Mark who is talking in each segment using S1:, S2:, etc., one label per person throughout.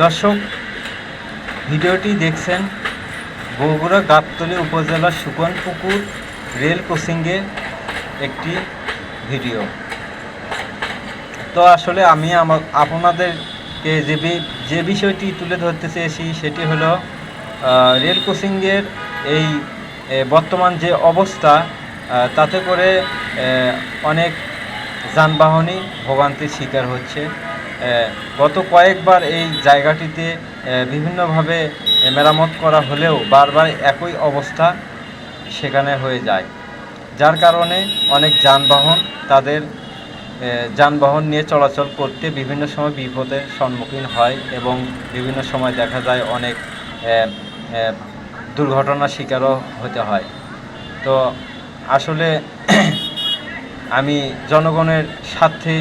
S1: দর্শক, ভিডিওটি দেখছেন বগুড়া গাবতলী উপজেলার সুকনপুকুর রেল ক্রসিংয়ে একটি ভিডিও। তো আসলে আমি আমার আপনাদেরকে যে যে বিষয়টি তুলে ধরতে চেয়েছি সেটি হলো রেল ক্রসিংয়ের এই বর্তমান যে অবস্থা তাতে করে অনেক যানবাহনই ভোগান্তির শিকার হচ্ছে। গত কয়েকবার এই জায়গাটিতে বিভিন্নভাবে মেরামত করা হলেও বারবার একই অবস্থা সেখানে হয়ে যায়। যার কারণে অনেক যানবাহন তাদের যানবাহন নিয়ে চলাচল করতে বিভিন্ন সময় বিপদের সম্মুখীন হয় এবং বিভিন্ন সময় দেখা যায় অনেক দুর্ঘটনার শিকারও হতে হয়। তো আসলে আমি জনগণের স্বার্থে,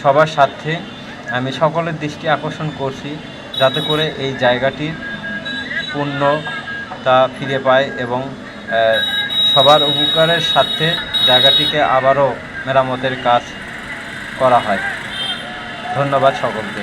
S1: সবার স্বার্থে আমি সকলের দৃষ্টি আকর্ষণ করছি যাতে করে এই জায়গাটির পূর্ণতা ফিরে পায় এবং সবার উপকারের সাথে জায়গাটিকে আবারও মেরামতের কাজ করা হয়। ধন্যবাদ সকলকে।